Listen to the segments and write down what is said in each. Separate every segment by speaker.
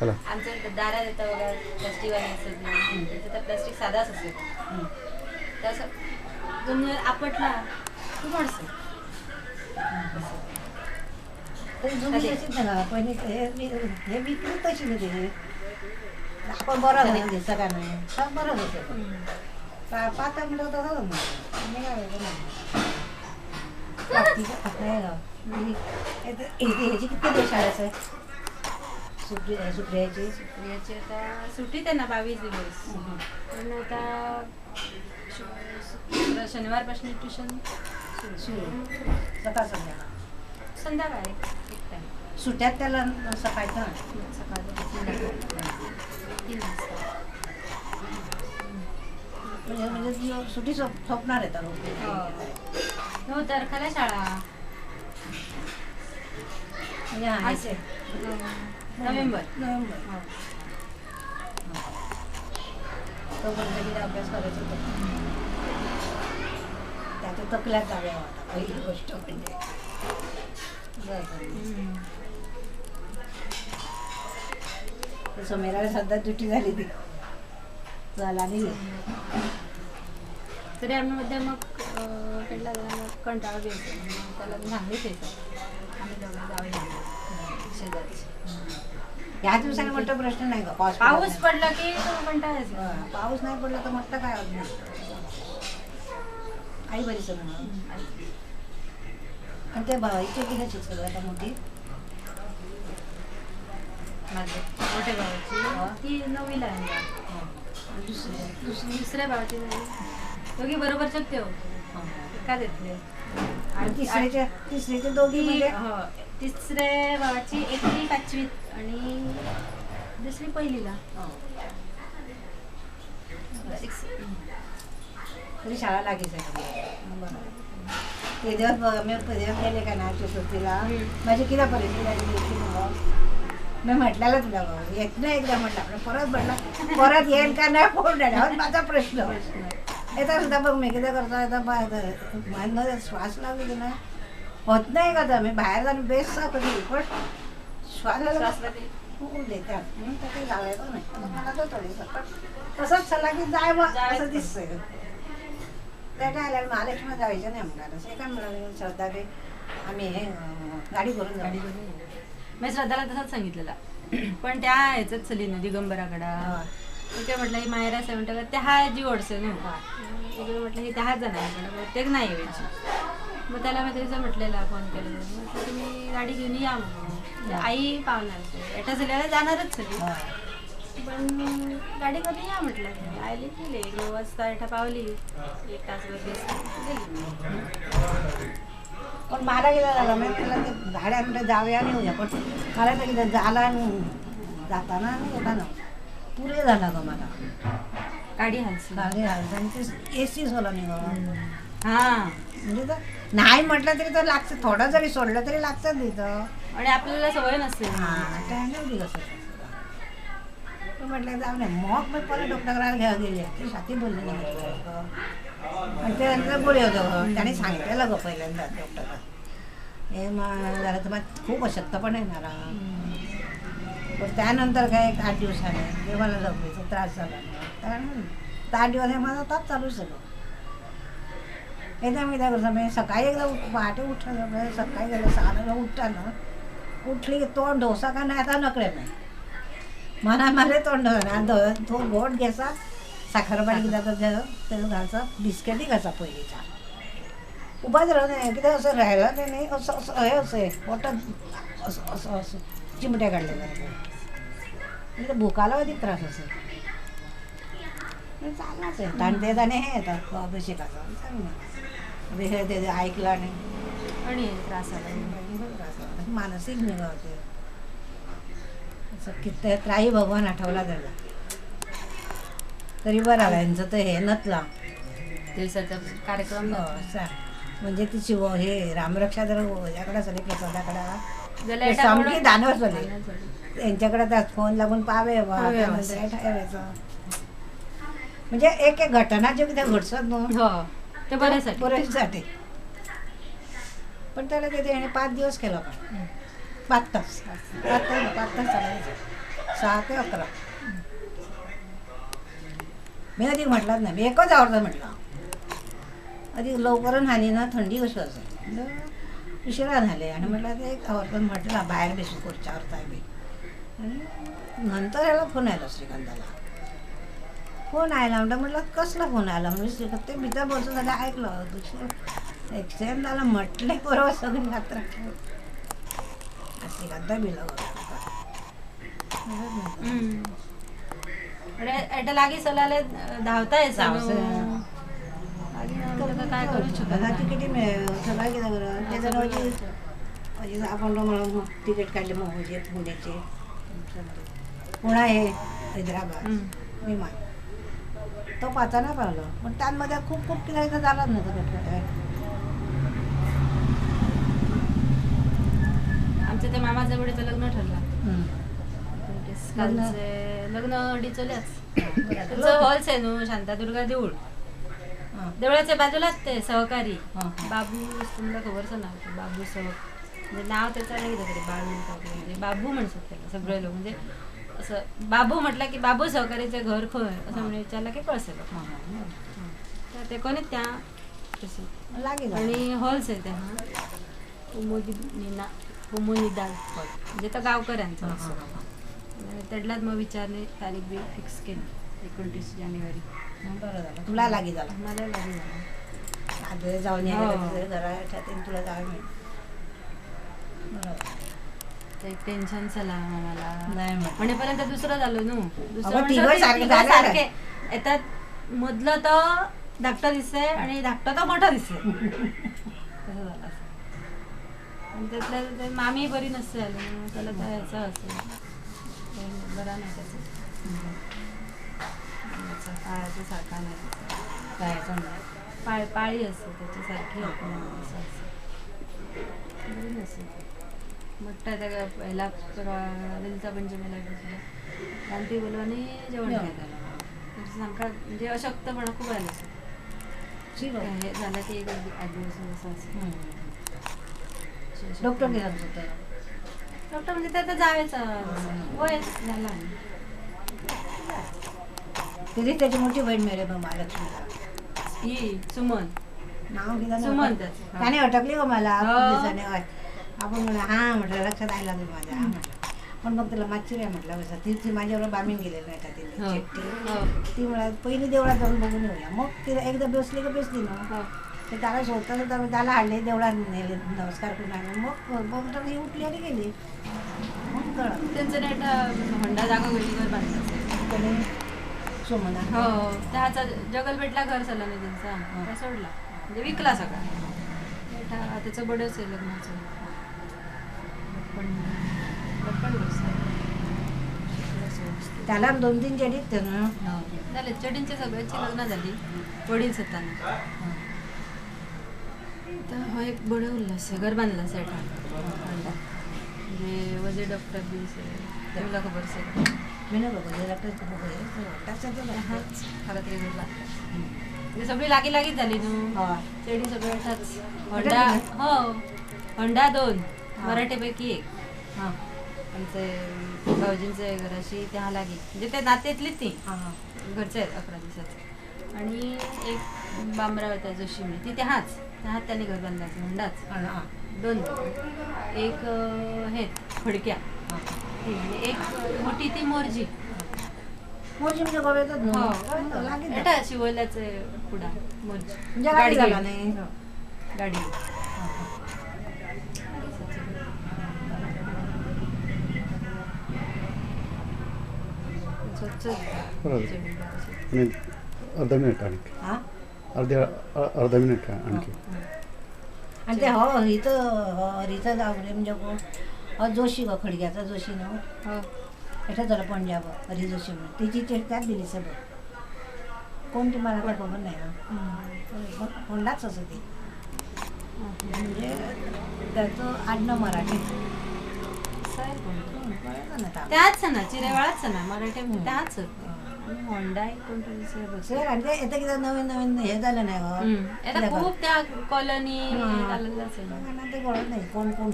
Speaker 1: चला
Speaker 2: आमचं दारात येतं बघा प्लास्टिकवाले असत नाही त्याचं तर प्लास्टिक साधाच असतो
Speaker 3: हं.
Speaker 2: तसं तुम्ही आपटला तू
Speaker 3: ना पहिले हे मी- हे तशी नाही ते. आपण बरं सब बरं पा- पाता म्हणलं तर झालं ना. मी काय करायचं नाही. हे हे ह्याची किती शाळेचं आहे सुप्री सुप्रियाची
Speaker 2: याची आता सुट्टीत आहे ना बावीस दिवस.
Speaker 3: हं.
Speaker 2: पण आता श- शनिवारपासून ट्युशन
Speaker 3: सुरू. सकाळ संध्याकाळ.
Speaker 2: संध्याकाळी एक
Speaker 3: सुट्यात त्याला सकाळचं
Speaker 2: संध्याकाळी तीन वाजता.
Speaker 3: म्हणजे म्हणजे ती सुट्टी सोप सोपणार आहे
Speaker 2: हो.
Speaker 3: तर
Speaker 2: हो तारखाला शाळा. नोव्हेंबर
Speaker 3: नोव्हेंबर
Speaker 2: हो.
Speaker 3: तोपर्यंत किती अभ्यास करायचा तो त्याच्या तकल्यात जाऊया आता पहिली गोष्ट म्हणजे बरं. समीराला सध्या दुटी झाली ती आणि ये.
Speaker 2: तरी आम्ही मग कंटाळा घ्यायचो मग त्याला आम्ही दोघं जाऊया शेजारचे.
Speaker 3: या दिवसाने मोठा प्रश्न नाही का? पाऊस
Speaker 2: पाऊस
Speaker 3: पडला
Speaker 2: की
Speaker 3: नाही. हा, पाऊस नाही पडला तर म्हटलं काय होत नाही. आई बरी आणि ते भावाची की कशी सगळं आता मोठी?
Speaker 2: माझे मोठ्या. भावाची. ती नववीला आहे.
Speaker 3: हा. दुसरी
Speaker 2: दुसरी दुसऱ्या भावाची नाही दोघी बरोबर शकते हो
Speaker 3: हा.
Speaker 2: का देतले
Speaker 3: आणि तिसऱ्याच्या तिसऱ्याच्या दोघी म्हणजे
Speaker 2: तिसऱ्या भावाची एकटी पाचवीत आणि दुसरी पहिलीला
Speaker 3: हा. तरी शाळा? बरं. ते दिवस मी दिवस गेले का ना चतुर्थीला. माझी किती परिस्थिती ना मी म्हटलेलं तुला भाऊ येत नाही एकदा म्हटलं परत म्हटलं परत येईल का नाही फोन माझा प्रश्न येता सुद्धा बघ मी किती करतो येता श्वास की नाही होत नाही का मी बाहेर जाऊन बेस्ट कधी पण श्वासाला खूप देतात म्हणून तर काही लावायचं नाही मला तर थोडीसं पण तसंच चला की जाय मग. असं दिसतंय त्या काय आल्या महालक्ष्मी जायचं नाही म्हणाला असं काय म्हणाले श्रद्धा की आम्ही हे गाडी करून
Speaker 2: गाडी करून मी श्रद्धाला तसाच सांगितलेला पण त्या ह्याच्यात चली ना दिगंबराकडा
Speaker 3: हा.
Speaker 2: काय म्हटलं ही मायरा सेवन त्या हा जी ओढसे ना इकडे म्हटलं ही दहा जणांकडे बहुतेक नाही यायची मग त्याला मी त्याचं म्हटलेला फोन केलेला. तुम्ही गाडी घेऊन या म्हणून आई पाहुणार एटा झाल्याला जाणारच सगळी. पण गाडी करून या म्हटलं. आली गेले नऊ वाजता एटा पावली. एक तासभर गेली.
Speaker 3: पण मला गेला झाला मी त्याला ते गाड्या म्हणलं जाऊया आणि येऊया. पण मला तर झाला आणि जाताना आणि येताना पुरे झाला ग मला.
Speaker 2: गाडी हलसी
Speaker 3: गाडी हालत आणि ते ए सीच होला नाही ग
Speaker 2: हा.
Speaker 3: म्हणजे तर नाही म्हटलं तरी तर लागतं. थोडं जरी सोडलं तरी लागतं तिथं.
Speaker 2: आणि आपल्याला सवय नसते.
Speaker 3: हां कसं तर म्हटलं जाऊ नये मग मी परत डॉक्टरकडे घ्या गेले. ते साथी बोलले नाही. आणि ते नंतर गोळी होतं त्याने सांगितलेलं ग पहिल्यांदा डॉक्टरला. हे मग झालं तर मग खूप अशक्त पण येणार पण त्यानंतर काय एक आठ दिवसाने ते मला लग्नाचा त्रास झाला. त्यानंतर आठ दिवस हे माझा ताप चालू सगळं एकदा मी काय करतो मी सकाळी एकदा उठ पहाटे उठलं म्हणजे सकाळी गेलं सहाला उठताना उठली की तोंड ढोसा का नाही आता नकळे नाही. मना मारे तोंड आणि तो गोड घ्यायचा साखरपाणी पाणी जातं त्याचं घालचा बिस्किटी घासा पहिलीचा उभाच राहत नाही किती असं राहिलं ते नाही असं असं हे असं आहे पोटात असं असं असं चिमट्या काढले म्हणजे भुकाला अधिक त्रास असेल. चांगलाच आहे. आणि ते हे येतात अभिषेकाचा. चांगलं हे ते ऐकलं आणि
Speaker 2: आणि त्रास आला
Speaker 3: मानसिक निघावते किती त्राही भगवान आठवला त्याला. तरी बरं आला यांचं तर हे नतला
Speaker 2: दिवसाचा कार्यक्रम
Speaker 3: हो, म्हणजे ती शिव हे रामरक्षा जर याकडे झाली प्रसादाकडे.
Speaker 2: झालं
Speaker 3: ते
Speaker 2: एटा
Speaker 3: समकी
Speaker 2: गोळा-
Speaker 3: दानव झाले. त्यांच्याकडे त्या फोन लागून पावे ठेवायचं. म्हणजे एक एक घटना जे त्या घडसत ना
Speaker 2: हो. ते बऱ्यासाठी
Speaker 3: बऱ्याचसाठी पण त्याला ते त्याने पाच दिवस केला पण. पाच तास. पाच तास पाच तास चालायचं सहा ते अकरा. मी अधिक म्हटलाच नाही. मी एकच आवडतं म्हटलं. अधिक लवकर हानी ना थंडी कशी असेल? उशिरा झाले. आणि म्हटलं ते एक आवडतं म्हटलं बाहेर बसून खुर्च्यावर काय बी आणि नंतर याला फोन आला श्रीकांताला. फोन आयला म्हणलं म्हटलं कसला फोन आला म्हणजे ते बिचार बोलतो झालं ऐकलं दुसरं एक्सिडेंट झाला म्हटले बरोबर सगळी मात्र
Speaker 2: आता
Speaker 3: गद्दा
Speaker 2: लागी हो. काय करू
Speaker 3: तिकीट सगळं किती म्हणजे तिकीट काढले मग पुण्याचे. पुणा आहे हैदराबाद विमान तो नाही पाहिलं. पण त्यामध्ये खूप खूप किलोमीटर झालाच नव्हतं
Speaker 2: आमच्या त्या मामाच्या बडीचं लग्न ठरलं. कालचे लग्न डिचोल्याच तुमचं हॉल्स आहे नु शांतादुर्गा देऊळ. देवळाच्या बाजूलाच ते सहकारी. बाबू तुम्हाला खबरचं नाव ते बाबू सहक म्हणजे नाव त्याचं नाही तरी बाळू बाबू म्हणतात त्याला सगळे लोक. म्हणजे असं बाबू म्हटलं की बाबू सहकारीचं घर खय? असं म्हणजे विचारलं की कळसेल तर ते कोणी त्या?
Speaker 3: लागेल.
Speaker 2: आणि हॉल्स आहे त्या हा. कुमुदी निना कुमुनिदाल हॉल म्हणजे तर गावकऱ्यांचं. असं. त्यातलाच मग विचारणे तारीख बी फिक्स केली. एकोणतीस जानेवारी.
Speaker 3: बरं झालं. तुला लागी झाला.
Speaker 2: मला लागली झालं.
Speaker 3: जाऊन
Speaker 2: हो.
Speaker 3: यायला घराच्या तुला जावं मिळेल बरोबर
Speaker 2: एक टेन्शन चला आम्हाला.
Speaker 3: नाही म्हटलं.
Speaker 2: म्हणेपर्यंत दुसरं झालं नू. दुसरं
Speaker 3: अगं,
Speaker 2: म्हणजे
Speaker 3: तिघं
Speaker 2: ते
Speaker 3: सारखे
Speaker 2: तिघं
Speaker 3: झाले.
Speaker 2: सारखे येतात. मधलं तर धाकटं दिसतंय आणि धाकटं तर मोठं दिसतंय. तसं झालं असं. आणि त्यातल्या ते मामी बरी नसते आली त्याला काय असेल काही बरा नाही त्याचं. याचा सारखा नाही. त्याचा. पाळ पाळी असते त्याच्यासारखी. असं असं बरी नसेल मोठा त्या पहिला ललिता पंचमीला घेतला शांती बोलवाने जेवण त्याचं सांगा म्हणजे अशक्तपणा खूप आलं हे झालं की एक दिवस असं असं.
Speaker 3: डॉक्टर
Speaker 2: डॉक्टर म्हणजे त्यात जावेचं वय झाला.
Speaker 3: तिथे त्याची मोठी बहीण मिळेल मग महालक्ष्मीला.
Speaker 2: ही सुमन.
Speaker 3: नाव
Speaker 2: सुमन त्याचं. हा.
Speaker 3: त्याने अटकली हो मला. आपण म्हणलं हा म्हटलं लक्षात आला तुम्ही माझ्या हा म्हटलं. पण मग तिला मागची रे म्हटलं कसं ती ती माझ्याबरोबर बामीन गेलेली नाही का तिने
Speaker 2: हो. हो.
Speaker 3: ती म्हणा पहिली देवळात जाऊन बघून येऊया. मग तिला एकदा बसली का बसली ना
Speaker 2: हो.
Speaker 3: ते त्याला सोडता सोडता मी त्याला हाडले देवळात नेले नमस्कार करून आले मग मग तर मी उठली आणि गेली. मग कळलं.
Speaker 2: त्यांचं नेट होंडा जागा वेळीवर बांधलं
Speaker 3: सोमना
Speaker 2: हो त्याचा जगलबेटला घर चालला नाही त्यांचा. त्या सोडला. म्हणजे विकला सगळा. त्याचं बडच आहे लग्नाचं.
Speaker 3: त्याला दोन तीन त्यानं.
Speaker 2: झाले चडींचे सगळ्यांची लग्न झाली. वडील सत्ताना. तर हा एक बडे उल्हास घर बांधला सेट म्हणजे वजे डॉक्टर बी त्याला खबर से.
Speaker 3: मी नाही बघू डॉक्टर
Speaker 2: हाच खरं तरी घर म्हणजे सगळी लागी लागीच झाली नू.
Speaker 3: हा.
Speaker 2: चेडी सगळं येताच होंडा हो होंडा दोन. मराठीपैकी एक.
Speaker 3: हा.
Speaker 2: आमचे भाऊजींचे घराशी त्या लागी म्हणजे त्या नात्यातलीच ती.
Speaker 3: हा हा.
Speaker 2: घरचे आहेत अकरा दिवसाचे. आणि एक बांबराव त्या जोशी म्हणजे ती त्याहाच त्याहात त्यांनी घर बांधायचं होंडाच.
Speaker 3: हा हा.
Speaker 2: दोन. एक हे फडक्या. ती आणि एक मोठी ती मोरजी.
Speaker 3: मोठी म्हणजे गोव्यातच
Speaker 2: हो. शिवल्याचे पुढा मोरजी.
Speaker 3: म्हणजे गाडी
Speaker 2: हो. गाडी
Speaker 3: हा, हा.
Speaker 2: स्वच्छ
Speaker 1: बरोबर.
Speaker 2: जेवण.
Speaker 1: आणि अर्धा मिनिट आणखी
Speaker 3: हा
Speaker 1: अर्ध्या अर्धा मिनिट आणखी
Speaker 3: आणि ते हो इथं हो रिथं जाऊ रे म्हणजे कोण हो जोशी गो खडग्याचा जोशी ना
Speaker 2: हो
Speaker 3: एठं झालं पंजाब हरी जोशी म्हणून तिची त्यात दिली सगळं कोणती मला काय खबर नाही हा होंडाच असं ती म्हणजे त्याचं आडणं मराठी
Speaker 2: त्याच चिरेवाळाच मराठी. त्याच आणि होंडा एक कोणतं दुसरं बस.
Speaker 3: सर आणि ते येतं की नवीन नवीन हे झालं नाही हो
Speaker 2: हम्म. आता
Speaker 3: त्या
Speaker 2: खूप त्या कॉलनी. झालेलं असेल
Speaker 3: लोकांना ते कळत नाही कोण कोण.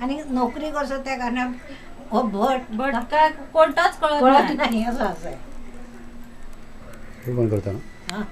Speaker 3: आणि नोकरी कसं त्या कारणात हो भट
Speaker 2: बट काय कोणताच कळत
Speaker 3: कळत
Speaker 2: नाही
Speaker 3: नाही असं असं आहे
Speaker 1: हे
Speaker 3: हा